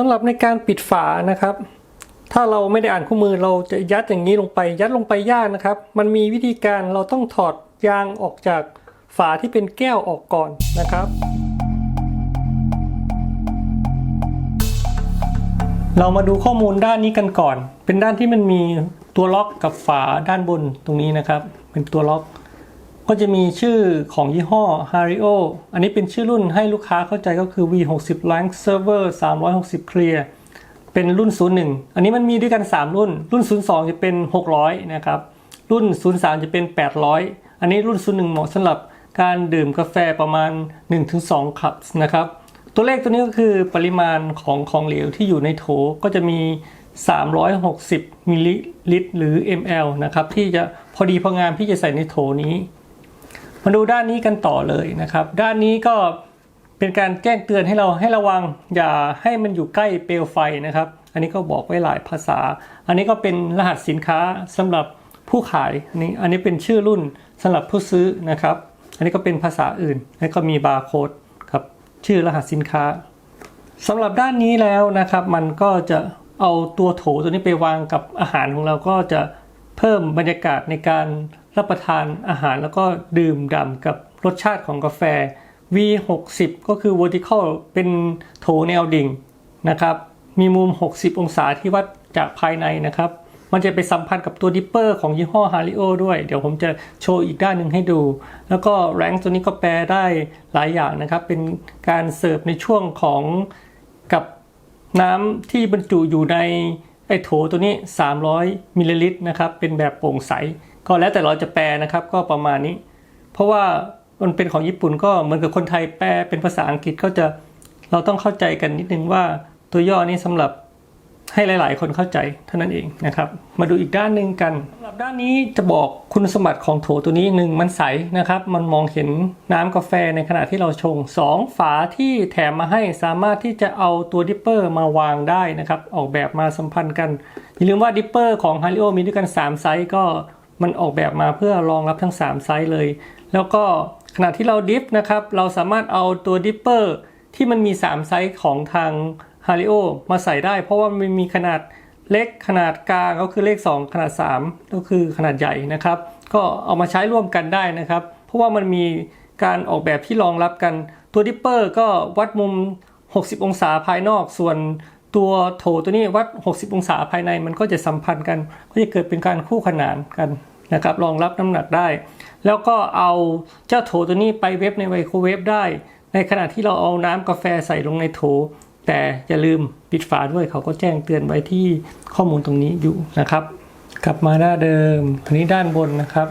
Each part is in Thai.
สำหรับในการปิดฝานะครับ ถ้าเราไม่ได้อ่านคู่มือเราจะยัดอย่างนี้ลงไป ยัดลงไปยากนะครับ มันมีวิธีการเราต้องถอดยางออกจากฝาที่เป็นแก้วออกก่อนนะครับ เรามาดูข้อมูลด้านนี้กันก่อน เป็นด้านที่มันมีตัวล็อกกับฝาด้านบนตรงนี้นะครับ เป็นตัวล็อก ก็จะมีชื่อของยี่ห้อ Hario อันนี้เป็นชื่อรุ่นให้ลูกค้าเข้าใจก็คือ V60 Rank Server 360 Clear เป็นรุ่น 01 อันนี้มันมีด้วยกัน 3 รุ่น รุ่น 02 จะเป็น 600 นะครับ รุ่น 03 จะเป็น 800 อันนี้รุ่น 01 เหมาะสำหรับการดื่มกาแฟประมาณ 1-2 คัพนะครับ ตัวเลขตัวนี้ก็คือปริมาณของของเหลวที่อยู่ในโถก็จะมี 360มิลลิลิตรหรือ ml นะครับที่จะพอดีพองามที่จะใส่ในโถนี้ มาดูด้านนี้กันต่อเลยนะครับ ด้านนี้ก็เป็นการแจ้งเตือนให้เราให้ระวัง อย่าให้มันอยู่ใกล้เปลวไฟนะครับ อันนี้ก็บอกไว้หลายภาษา อันนี้ก็เป็นรหัสสินค้าสำหรับผู้ขายอันนี้อันนี้เป็นชื่อรุ่นสำหรับผู้ซื้อนะครับ อันนี้ก็เป็นภาษาอื่นแล้วก็มีบาร์โค้ดครับชื่อรหัสสินค้าสำหรับด้านนี้แล้วนะครับ มันก็จะเอาตัวโถตัวนี้ไปวางกับอาหารของเราก็จะเพิ่มบรรยากาศในการรับประทานอาหารแล้วก็ดื่มด่ำกับรสชาติของกาแฟ V60 ก็คือ vertical เป็นโถแนวดิ่งนะครับ มีมุม 60 องศาที่วัดจากภายในนะครับ มันจะไปสัมพันธ์กับตัวดิปเปอร์ของยี่ห้อ Hario ด้วย เดี๋ยวผมจะโชว์อีกด้านหนึ่งให้ดู แล้วก็แรงตัวนี้ก็แปลได้หลายอย่างนะครับ เป็นการเสิร์ฟในช่วงของกับน้ำที่บรรจุอยู่ในไอโถตัวนี้ 300มิลลิลิตรนะครับ เป็นแบบโปร่งใส ก็แล้วแต่เราจะแปลนะครับก็ประมาณนี้ เพราะว่ามันเป็นของญี่ปุ่นก็เหมือนกับคนไทยแปลเป็นภาษาอังกฤษก็จะเราต้องเข้าใจกันนิดนึงว่าตัวย่อนี้สำหรับให้หลาย ๆ คนเข้าใจเท่านั้นเองนะครับ มาดูอีกด้านหนึ่งกันสำหรับด้านนี้จะบอกคุณสมบัติของโถตัวนี้หนึ่งมันใสนะครับ มันมองเห็นน้ำกาแฟในขณะที่เราชงสองฝาที่แถมมาให้สามารถที่จะเอาตัวดิปเปอร์มาวางได้นะครับ ออกแบบมาสัมพันธ์กัน อย่าลืมว่าดิปเปอร์ของ Hario มีด้วยกัน 3 ไซส์ก็ มันออกแบบมาเพื่อรองรับทั้ง 3 ไซส์เลย แล้วก็ขณะที่เราดิฟนะครับ เราสามารถเอาตัวดิปเปอร์ที่มันมี 3 ไซส์ของทาง Hario มาใส่ได้ เพราะว่ามันมีขนาดเล็กขนาดกลางก็คือเลข 2 ขนาด 3 ก็คือขนาดใหญ่นะครับ ก็เอามาใช้ร่วมกันได้นะครับ เพราะว่ามันมีการออกแบบที่รองรับกันตัวดิปเปอร์ก็วัดมุม 60 องศาภายนอกส่วน ตัวโถตัวนี้วัด 60 องศาภายในมันก็จะสัมพันธ์กัน ก็จะเกิดเป็นการคู่ขนานกันนะครับรองรับน้ำหนักได้ แล้วก็เอาเจ้าโถตัวนี้ไปเวฟในไมโครเวฟได้ ในขณะที่เราเอาน้ำกาแฟใส่ลงในโถ แต่อย่าลืมปิดฝาด้วยเขาก็แจ้งเตือนไว้ที่ข้อมูลตรงนี้อยู่นะครับ กลับมาหน้าเดิมอันนี้ด้านบนนะครับ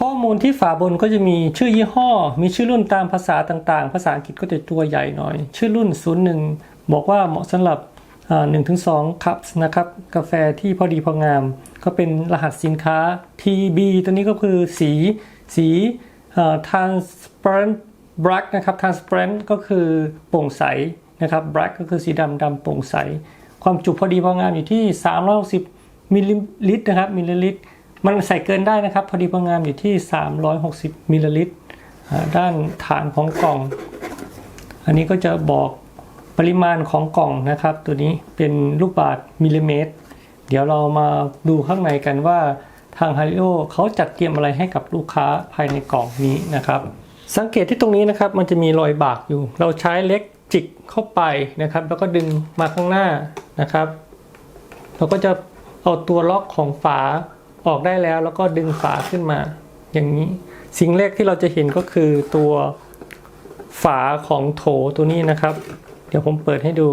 ข้อมูลที่ฝาบนก็จะมีชื่อยี่ห้อ มีชื่อรุ่นตามภาษาต่างๆ ภาษาอังกฤษก็จะตัวใหญ่หน่อย ชื่อรุ่น 01 บอกว่าเหมาะสำหรับหนึ่งถึงสองคัพนะครับกาแฟที่พอดีพองาม ก็เป็นรหัสสินค้า TB ตัวนี้ก็คือสีสี transparent black นะครับ transparent ก็คือโปร่งใสนะครับ black ก็คือสีดำดำโปร่งใส ความจุพอดีพองามอยู่ที่ 360มิลลิลิตรนะครับมิลลิลิตร มันใส่เกินได้นะครับ พอดีพองามอยู่ที่ 360มิลลิลิตรด้านฐานของกล่อง อันนี้ก็จะบอก ปริมาณของกล่องนะครับ ตัวนี้เป็นลูกบาศก์มิลลิเมตร เดี๋ยวเรามาดูข้างในกันว่าทาง Hario เขาจัดเตรียมอะไรให้กับลูกค้าภายในกล่องนี้นะครับ สังเกตที่ตรงนี้นะครับ มันจะมีรอยบากอยู่ เราใช้เล็กจิกเข้าไปนะครับ แล้วก็ดึงมาข้างหน้านะครับ เราก็จะเอาตัวล็อกของฝาออกได้แล้ว แล้วก็ดึงฝาขึ้นมา อย่างนี้สิ่งแรกที่เราจะเห็นก็คือตัวฝาของโถตัวนี้นะครับ ดี๋ยวผมเปิดให้ดู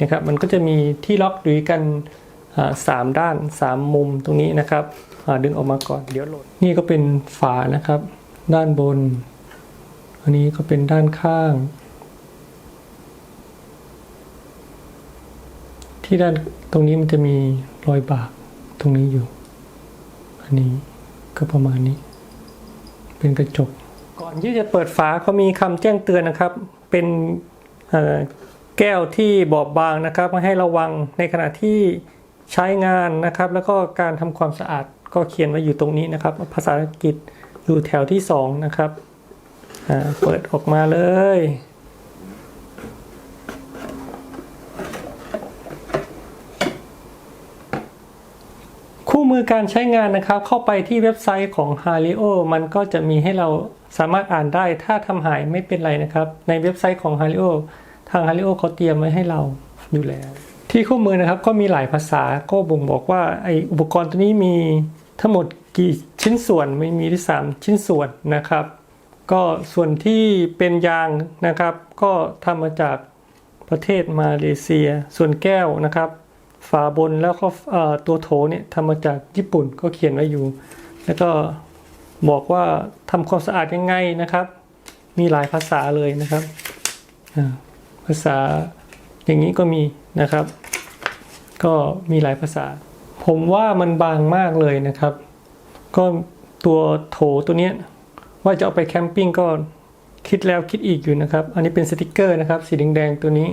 นะครับมันก็จะมีที่ล็อกด้วยกันสามด้านสามมุมตรงนี้นะครับดึงออกมาก่อนเดี๋ยวหล่นนี่ก็เป็นฝานะครับ ด้านบน อันนี้ก็เป็นด้านข้าง ที่ด้านตรงนี้มันจะมีรอยบากตรงนี้อยู่ อันนี้ก็ประมาณนี้ เป็นกระจก ก่อนที่จะเปิดฝาเขามีคำแจ้งเตือนนะครับ เป็น แก้วที่บอบบางนะครับให้ระวังในขณะที่ใช้งานนะครับ แล้วก็การทำความสะอาดก็เขียนไว้อยู่ตรงนี้นะครับ ภาษาอังกฤษอยู่แถวที่สองนะครับเปิดออกมาเลย คู่มือการใช้งานนะครับ เข้าไปที่เว็บไซต์ของ h a r i o มันก็จะมีให้เราสามารถอ่านได้ ถ้าทำหายไม่เป็นไรนะครับ ในเว็บไซต์ของ h a r i o ทาง h a r i o เขาเตรียมไว้ให้เราอยู่แล้ว ที่คู่มือนะครับก็มีหลายภาษาก็บ่งบอกว่าไออุปกรณ์ตัวนี้มีทั้งหมดกี่ชิ้นส่วนไม่มีที่สามชิ้นส่วนนะครับ ก็ส่วนที่เป็นยางนะครับ ก็ทำมาจากประเทศมาเลเซีย ส่วนแก้วนะครับ ฝาบนแล้วก็ตัวโถเนี่ยทำมาจากญี่ปุ่นก็เขียนไว้อยู่ แล้วก็บอกว่าทำความสะอาดยังไงนะครับ มีหลายภาษาเลยนะครับ ภาษาอย่างนี้ก็มีนะครับ ก็มีหลายภาษา ผมว่ามันบางมากเลยนะครับ ก็ตัวโถตัวเนี้ยว่าจะเอาไปแคมปิ้งก็คิดแล้วคิดอีกอยู่นะครับ อันนี้เป็นสติกเกอร์นะครับ สีแดงๆตัวนี้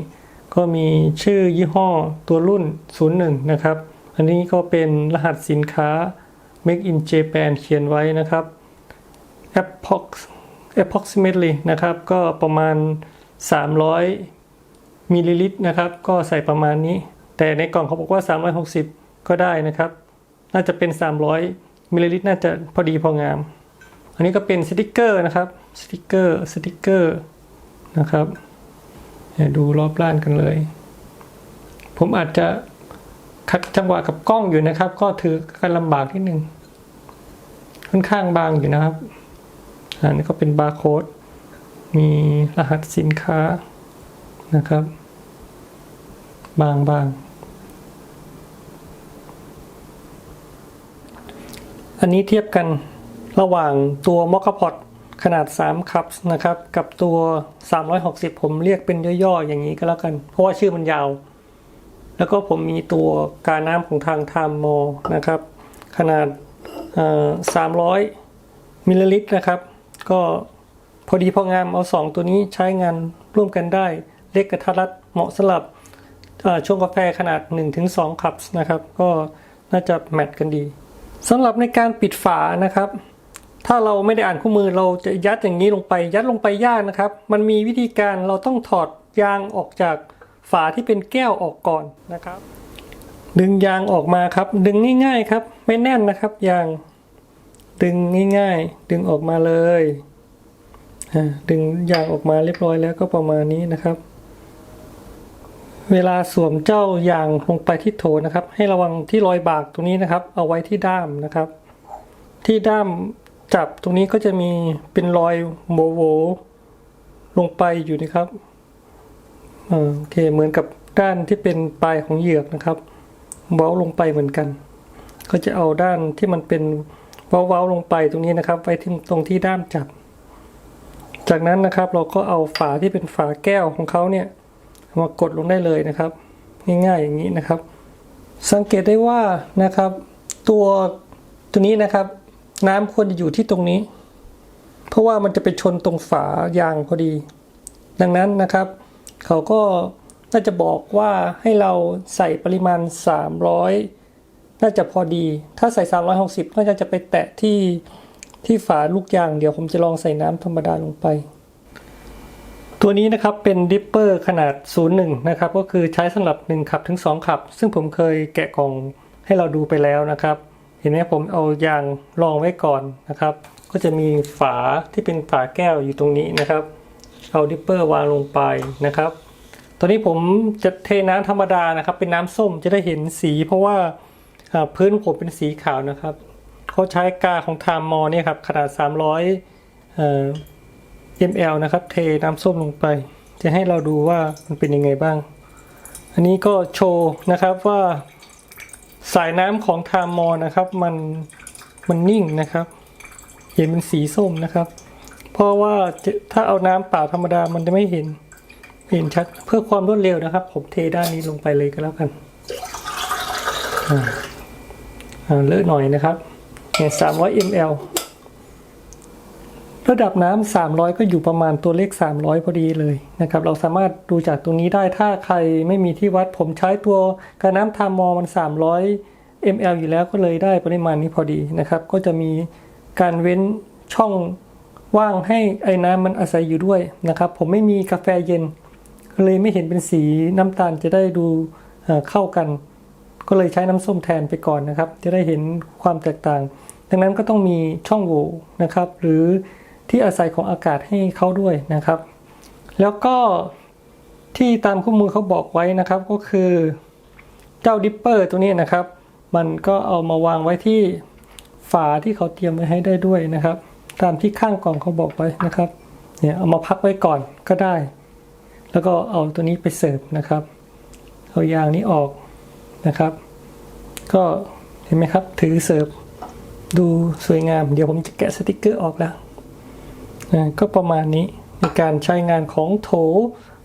ก็มีชื่อยี่ห้อตัวรุ่น 01 นะครับ อันนี้ก็เป็นรหัสสินค้า Make in Japan เขียนไว้นะครับ approx approximately นะครับ ก็ประมาณ 300มิลลิลิตรนะครับ ก็ใส่ประมาณนี้ แต่ในกล่องเขาบอกว่า 360 ก็ได้นะครับ น่าจะเป็น 300มิลลิลิตรน่าจะพอดีพองาม อันนี้ก็เป็นสติกเกอร์นะครับ สติกเกอร์ สติกเกอร์นะครับ ดูรอบล้านกันเลย ผมอาจจะขัดจังหวะกับกล้องอยู่นะครับ ก็ถือกันลำบากนิดนึงค่อนข้างบางอยู่นะครับ อันนี้ก็เป็นบาร์โค้ด มีรหัสสินค้านะครับ บางบาง อันนี้เทียบกันระหว่างตัวมอคคาพอต ขนาด 3 คัพนะครับ กับตัว 360 ผมเรียกเป็นย่อๆ อย่างนี้ก็แล้วกัน เพราะว่าชื่อมันยาว แล้วก็ผมมีตัวกาน้ำของทางไทม์โมนะครับ ขนาด 300 มิลลิลิตรนะครับ ก็พอดีพองามเอา 2 ตัวนี้ใช้งานร่วมกันได้ เล็กกระทัดรัดเหมาะสำหรับเอ่อชงกาแฟขนาด 1-2 คัพนะครับ ก็น่าจะแมทกันดีสำหรับในการปิดฝานะครับ ถ้าเราไม่ได้อ่านคู่มือเราจะยัดอย่างนี้ลงไป ยัดลงไปยากนะครับ มันมีวิธีการเราต้องถอดยางออกจากฝาที่เป็นแก้วออกก่อนนะครับ ดึงยางออกมาครับ ดึงง่าย ๆครับ ไม่แน่นนะครับยาง ดึงง่ายๆ ดึงออกมาเลยดึงยางออกมาเรียบร้อยแล้วก็ประมาณนี้นะครับ เวลาสวมเจ้ายางลงไปที่โถนะครับ ให้ระวังที่รอยบากตรงนี้นะครับ เอาไว้ที่ด้ามนะครับ ที่ด้าม จับตรงนี้ก็จะมีเป็นรอยโวโวลงไปอยู่นะครับอ่าโอเคเหมือนกับด้านที่เป็นปลายของเหยือกนะครับ เว้าลงไปเหมือนกัน ก็จะเอาด้านที่มันเป็นเว้าๆลงไปตรงนี้นะครับไว้ที่ตรงที่ด้ามจับ จากนั้นนะครับเราก็เอาฝาที่เป็นฝาแก้วของเขาเนี่ยมากดลงได้เลยนะครับ ง่ายๆอย่างนี้นะครับ สังเกตได้ว่านะครับ ตัวตัวนี้นะครับ น้ำควรจะอยู่ที่ตรงนี้ เพราะว่ามันจะไปชนตรงฝายางพอดี ดังนั้นนะครับ เขาก็น่าจะบอกว่าให้เราใส่ปริมาณ 300 น่าจะพอดี ถ้าใส่ 360 น่าจะจะไปแตะที่ที่ฝาลูกยาง เดี๋ยวผมจะลองใส่น้ำธรรมดาลงไป ตัวนี้นะครับเป็นดิปเปอร์ขนาด 01 นะครับ ก็คือใช้สำหรับ 1 ขับถึง 2 ขับ ซึ่งผมเคยแกะกล่องให้เราดูไปแล้วนะครับ เห็นไหมผมเอายางรองไว้ก่อนนะครับ ก็จะมีฝาที่เป็นฝาแก้วอยู่ตรงนี้นะครับ เอาดิปเปอร์วางลงไปนะครับ ตอนนี้ผมจะเทน้ำธรรมดานะครับ เป็นน้ำส้มจะได้เห็นสีเพราะว่าอ่าพื้นผมเป็นสีขาวนะครับเขาใช้กาของไทม์มอเนี่ยครับขนาด 300เอ่อ ml นะครับ เทน้ำส้มลงไป จะให้เราดูว่ามันเป็นยังไงบ้าง อันนี้ก็โชว์นะครับว่า สายน้ำของไทม์มอนะครับ มันมันนิ่งนะครับ เห็นเป็นสีส้มนะครับ เพราะว่าถ้าเอาน้ำเปล่าธรรมดามันจะไม่เห็น เห็นชัดเพื่อความรวดเร็วนะครับ ผมเทด้านนี้ลงไปเลยก็แล้วกันอ่าอ่าเลอะหน่อยนะครับเนี่ย300 ml ระดับน้ำ300 ก็อยู่ประมาณตัวเลข 300 พอดีเลยนะครับ เราสามารถดูจากตรงนี้ได้ถ้าใครไม่มีที่วัดผมใช้ตัวกระน้ำทามอมัน 300 ml อยู่แล้วก็เลยได้ปริมาณนี้พอดีนะครับ ก็จะมีการเว้นช่องว่างให้ไอ้น้ำมันอาศัยอยู่ด้วยนะครับ ผมไม่มีกาแฟเย็น เลยไม่เห็นเป็นสีน้ำตาลจะได้ดูเข้ากัน ก็เลยใช้น้ำส้มแทนไปก่อนนะครับ จะได้เห็นความแตกต่าง ดังนั้นก็ต้องมีช่องโหว่นะครับ หรือ ที่อาศัยของอากาศให้เขาด้วยนะครับ แล้วก็ที่ตามคู่มือเขาบอกไว้นะครับก็คือเจ้าดิปเปอร์ตัวนี้นะครับ มันก็เอามาวางไว้ที่ฝาที่เขาเตรียมไว้ให้ได้ด้วยนะครับ ตามที่ข้างกล่องเขาบอกไว้นะครับเนี่ยเอามาพักไว้ก่อนก็ได้ แล้วก็เอาตัวนี้ไปเสิร์ฟนะครับ เอายางนี้ออกนะครับ ก็เห็นไหมครับถือเสิร์ฟดูสวยงาม เดี๋ยวผมจะแกะสติกเกอร์ออกแล้ว นะก็ประมาณนี้ในการใช้งานของโถ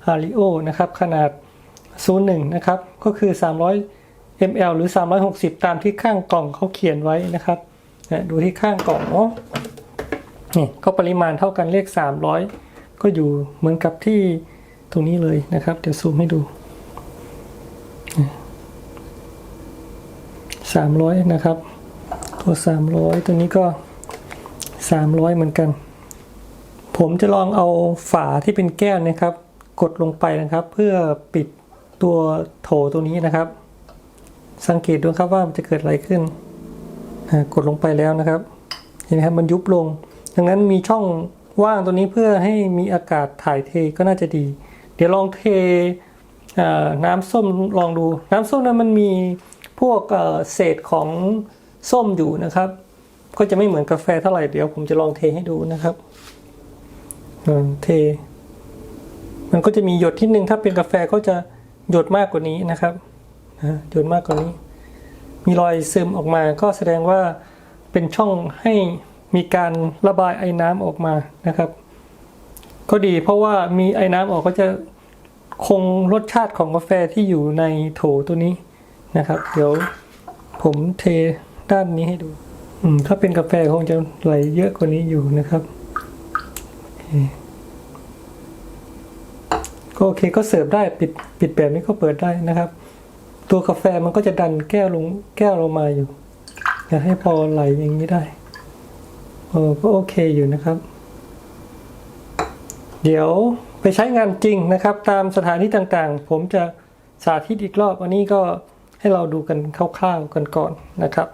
ฮาริโอนะครับขนาด 01 นะครับ ก็คือ 300 ml หรือ 360 ตามที่ข้างกล่องเขาเขียนไว้นะครับนะดูที่ข้างกล่องเนาะนี่ก็ปริมาณเท่ากันเลข 300 ก็อยู่เหมือนกับที่ตรงนี้เลยนะครับ เดี๋ยวซูมให้ดู300 นะครับ ตัว 300 ตัวนี้ก็ 300 เหมือนกัน ผมจะลองเอาฝาที่เป็นแก้วนะครับ กดลงไปนะครับ เพื่อปิดตัวโถตัวนี้นะครับ สังเกตดูครับว่ามันจะเกิดอะไรขึ้น กดลงไปแล้วนะครับเห็นไหมครับมันยุบลง ดังนั้นมีช่องว่างตัวนี้เพื่อให้มีอากาศถ่ายเทก็น่าจะดี เดี๋ยวลองเทน้ำส้มลองดู น้ำส้มนั้นมันมีพวกเศษของส้มอยู่นะครับ ก็จะไม่เหมือนกาแฟเท่าไหร่เดี๋ยวผมจะลองเทให้ดูนะครับ เท มันก็จะมีหยดที่หนึ่งถ้าเป็นกาแฟก็จะหยดมากกว่านี้นะครับนะหยดมากกว่านี้ มีรอยซึมออกมา ก็แสดงว่าเป็นช่องให้มีการระบายไอ้น้ำออกมานะครับ ก็ดีเพราะว่ามีไอ้น้ำออกก็จะคงรสชาติของกาแฟที่อยู่ในโถตัวนี้นะครับ เดี๋ยวผมเทด้านนี้ให้ดู อืม ถ้าเป็นกาแฟคงจะไหลเยอะกว่านี้อยู่นะครับโอเค ก็โอเคก็เสิร์ฟได้ปิดปิดแบบนี้ก็เปิดได้นะครับ ตัวกาแฟมันก็จะดันแก้วลงแก้วลงมาอยู่อยากให้พอไหลอย่างนี้ได้เออก็โอเคอยู่นะครับ เดี๋ยวไปใช้งานจริงนะครับ ตามสถานที่ต่างๆ ผมจะสาธิตอีกรอบ อันนี้ก็ให้เราดูกันคร่าวๆกันก่อนนะครับ